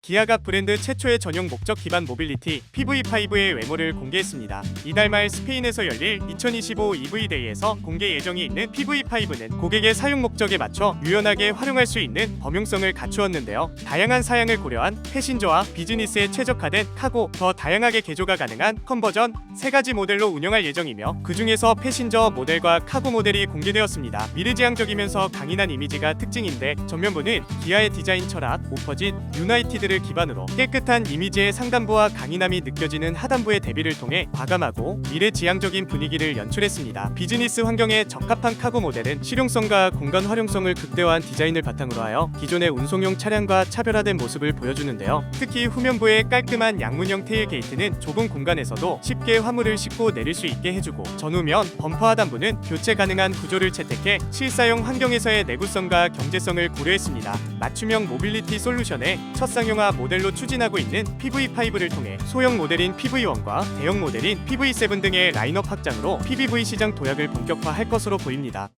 기아가 브랜드 최초의 전용 목적 기반 모빌리티 PV5의 외모를 공개했습니다. 이달 말 스페인에서 열릴 2025 EV데이에서 공개 예정이 있는 PV5는 고객의 사용 목적에 맞춰 유연하게 활용할 수 있는 범용성을 갖추었는데요. 다양한 사양을 고려한 패신저와 비즈니스에 최적화된 카고, 더 다양하게 개조가 가능한 컨버전 세 가지 모델로 운영할 예정이며 그 중에서 패신저 모델과 카고 모델이 공개되었습니다. 미래지향적이면서 강인한 이미지가 특징인데 전면부는 기아의 디자인 철학, 오퍼진, 유나이티드 를 기반으로 깨끗한 이미지의 상단부와 강인함이 느껴지는 하단부의 대비를 통해 과감하고 미래지향적인 분위기를 연출했습니다. 비즈니스 환경에 적합한 카고 모델은 실용성과 공간 활용성을 극대화한 디자인을 바탕으로 하여 기존의 운송용 차량과 차별화된 모습을 보여주는데요. 특히 후면부의 깔끔한 양문형 테일 게이트는 좁은 공간에서도 쉽게 화물을 싣고 내릴 수 있게 해주고 전후면 범퍼 하단부는 교체 가능한 구조를 채택해 실사용 환경에서의 내구성과 경제성을 고려했습니다. 맞춤형 모빌리티 솔루션의 첫 상용 화 모델로 추진하고 있는 PV5를 통해 소형 모델인 PV1과 대형 모델인 PV7 등의 라인업 확장으로 PBV 시장 도약을 본격화할 것으로 보입니다.